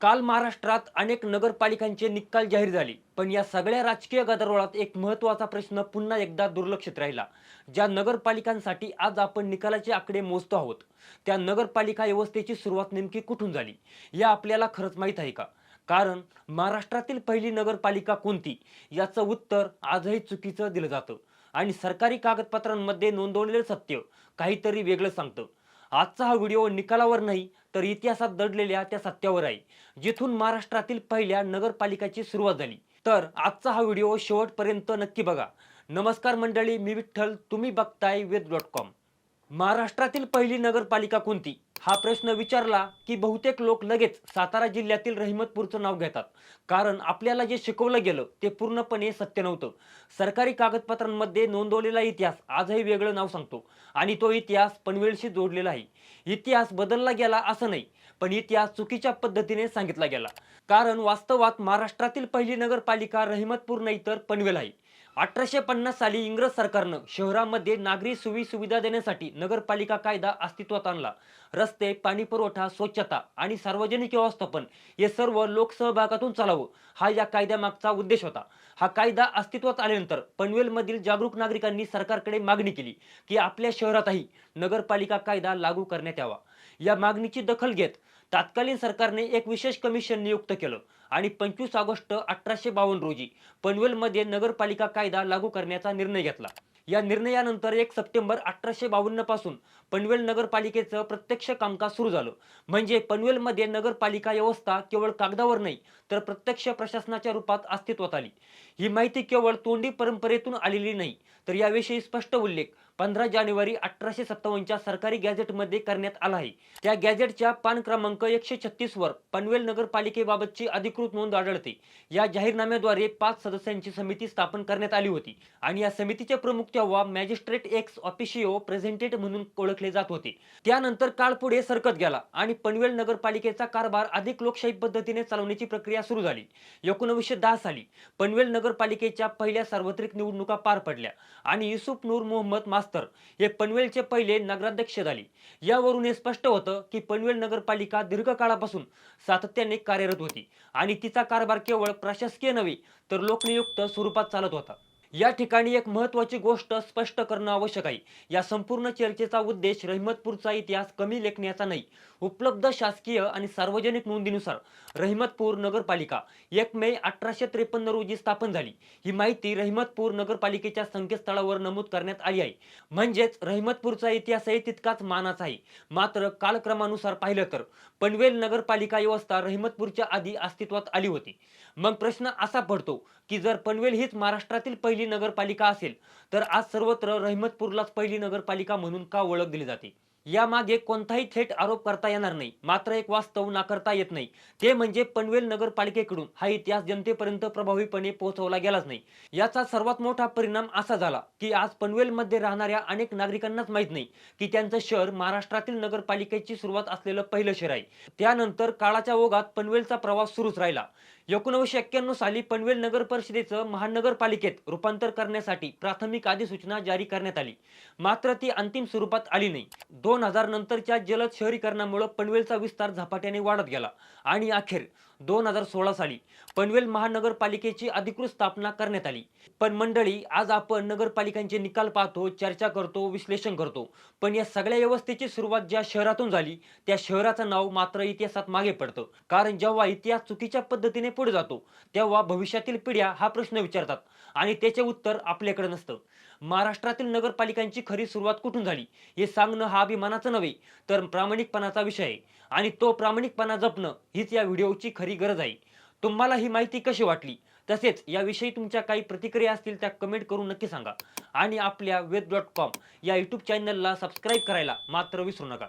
काल महाराष्ट्रात अनेक नगरपालिकांचे निकाल जाहीर झाले पण या सगळ्या राजकीय गदारोळात एक महत्त्वाचा प्रश्न पुन्हा एकदा दुर्लक्षित राहिला. ज्या नगरपालिकांसाठी आज आपण निकालाचे आकडे मोजतो आहोत त्या नगरपालिका व्यवस्थेची सुरुवात नेमकी कुठून झाली या आपल्याला खरंच माहीत आहे का? कारण महाराष्ट्रातील पहिली नगरपालिका कोणती याचं उत्तर आजही चुकीचं दिलं जातं. आणि सरकारी कागदपत्रांमध्ये नोंदवलेलं सत्य काहीतरी वेगळं सांगतं. आजचा हा व्हिडिओ निकालावर नाही तर इतिहासात दडलेल्या त्या सत्यावर आहे जिथून महाराष्ट्रातील पहिल्या नगरपालिकाची सुरुवात झाली. तर आजचा हा व्हिडिओ शेवटपर्यंत नक्की बघा. नमस्कार मंडळी मी विठ्ठल तुम्ही बघताय वेद डॉट कॉम. महाराष्ट्रातील पहिली नगरपालिका कोणती? हा प्रश्न विचारला की बहुतेक लोक लगेच सातारा जिल्ह्यातील रहिमतपूरचं नाव घेतात. कारण आपल्याला जे शिकवलं गेलं ते पूर्णपणे सत्य नव्हतं. सरकारी कागदपत्रांमध्ये नोंदवलेला इतिहास आजही वेगळं नाव सांगतो. आणि तो इतिहास पनवेलशी जोडलेला आहे. इतिहास बदलला गेला असं नाही पण इतिहास चुकीच्या पद्धतीने सांगितला गेला. कारण वास्तवात महाराष्ट्रातील पहिली नगरपालिका रहिमतपूर नाही तर पनवेल आहे. अठराशे पन्नास साली इंग्रज सरकारनं शहरामध्ये नागरी सुवी सुविधा देण्यासाठी नगरपालिका कायदा अस्तित्वात आणला. रस्ते पाणी पुरवठा स्वच्छता आणि सार्वजनिक व्यवस्थापन हे सर्व लोकसहभागातून चालावं हा या कायद्यामागचा उद्देश होता. हा कायदा अस्तित्वात आल्यानंतर पनवेलमधील जागरूक नागरिकांनी सरकारकडे मागणी केली की आपल्या शहरातही नगरपालिका कायदा लागू करण्यात यावा. या मागणीची दखल घेत तत्कालीन सरकारने एक विशेष कमिशन नियुक्त केलं. आणि पंचवीस ऑगस्ट अठराशे बावन्न रोजी पनवेलमध्ये नगरपालिका कायदा लागू करण्याचा निर्णय घेतला. या निर्णयानंतर एक सप्टेंबर अठराशे बावन्नपासून पनवेल नगरपालिकेचं प्रत्यक्ष कामकाज सुरू झालं. म्हणजे पनवेलमध्ये नगरपालिका व्यवस्था केवळ कागदावर नाही तर प्रत्यक्ष प्रशासनाच्या रूपात अस्तित्वात आली. ही माहिती केवळ तोंडी परंपरेतून आलेली नाही तर याविषयी स्पष्ट उल्लेख पंधरा जानेवारी अठराशे सत्तावन्नच्या सरकारी गॅझेटमध्ये करण्यात आला आहे. त्या गॅझेटच्या पान क्रमांक एकशे छत्तीस वर पनवेल नगरपालिकेबाबतची अधिकृत नोंद आढळते. या जाहीरनाम्याद्वारे पाच सदस्यांची समिती स्थापन करण्यात आली होती आणि या समितीचे प्रमुख तेव्हा मॅजिस्ट्रेट एक्स ऑफिशिओ प्रेझेंटेड म्हणून ओळखले जात होते. त्यानंतर काळ पुढे सरकत गेला आणि पनवेल नगरपालिकेचा कारभार अधिक लोकशाही पद्धतीने चालवण्याची प्रक्रिया सुरू झाली. एकोणीसशे दहा साली पनवेल नगरपालिकेच्या पहिल्या सार्वत्रिक निवडणुका पार पडल्या आणि युसुफ नूर मोहम्मद मास्तर हे पनवेलचे पहिले नगराध्यक्ष झाले. यावरून हे स्पष्ट होतं की पनवेल नगरपालिका दीर्घकाळापासून सातत्याने कार्यरत होती आणि तिचा कारभार केवळ प्रशासकीय नव्हे तर लोकनियुक्त स्वरूपात चालत होता. या ठिकाणी एक महत्वाची गोष्ट स्पष्ट करणं आवश्यक आहे. या संपूर्ण चर्चेचा उद्देश रहिमतपूरचा इतिहास कमी लेखण्याचा नाही उपलब्ध शासकीय आणि सार्वजनिक नोंदीनुसार रहिमतपूर नगरपालिका एक मे अठराशे त्रेपन्न रोजी स्थापन झाली. ही माहिती रहिमतपूर नगरपालिकेच्या संकेतस्थळावर नमूद करण्यात आली आहे. म्हणजेच रहिमतपूरचा इतिहासही तितकाच मानाचा आहे. मात्र कालक्रमानुसार पाहिलं तर पनवेल नगरपालिका व्यवस्था रहिमतपूरच्या आधी अस्तित्वात आली होती. मग प्रश्न असा पडतो की जर पनवेल हीच महाराष्ट्रातील पहिली नगरपालिका असेल तर आज सर्वत्र रहिमतपूरलाच पहिली नगरपालिका म्हणून का ओळख दिली जाते? यामागे कोणताही थेट आरोप करता येणार नाही. मात्र एक वास्तव नाकारता येत नाही. ते म्हणजे पनवेल नगरपालिकेकडून हा इतिहास जनतेपर्यंत प्रभावीपणे पोहोचवला गेलाच नाही. याचा सर्वात मोठा परिणाम असा झाला की आज पनवेलमध्ये राहणाऱ्या अनेक नागरिकांनाच माहीत नाही की त्यांचं शहर महाराष्ट्रातील नगरपालिकेची सुरुवात असलेलं पहिलं शहर आहे. त्यानंतर काळाच्या ओघात पनवेलचा प्रवास सुरूच राहिला. एकोणीसशे एक्क्याण्णव साली पनवेल नगर परिषदेचं महानगरपालिकेत रूपांतर करण्यासाठी प्राथमिक अधिसूचना जारी करण्यात आली. मात्र ती अंतिम स्वरूपात आली नाही. दोन हजार नंतरच्या जलद शहरीकरणामुळे पनवेलचा विस्तार झपाट्याने वाढत गेला. आणि अखेर दोन हजार सोळा साली पनवेल महानगरपालिकेची अधिकृत स्थापना करण्यात आली. पण मंडळी आज आपण नगरपालिकांचे निकाल पाहतो चर्चा करतो विश्लेषण करतो. पण या सगळ्या व्यवस्थेची सुरुवात ज्या शहरातून झाली त्या शहराचं नाव मात्र इतिहासात मागे पडतं. कारण जेव्हा इतिहास चुकीच्या पद्धतीने पुढे जातो तेव्हा भविष्यातील पिढ्या हा प्रश्न विचारतात आणि त्याचे उत्तर आपल्याकडे नसतं. महाराष्ट्रातील नगरपालिकांची खरी सुरुवात कुठून झाली हे सांगणं हा अभिमानाचं नव्हे तर प्रामाणिकपणाचा विषय आहे. आणि तो प्रामाणिकपणा जपणं हीच या व्हिडिओची खरी गरज आहे. तुम्हाला ही माहिती कशी वाटली? तसेच याविषयी तुमच्या काही प्रतिक्रिया असतील त्या कमेंट करून नक्की सांगा. आणि आपल्या वेद डॉट कॉम या यूट्यूब चॅनलला सबस्क्राईब करायला मात्र विसरू नका.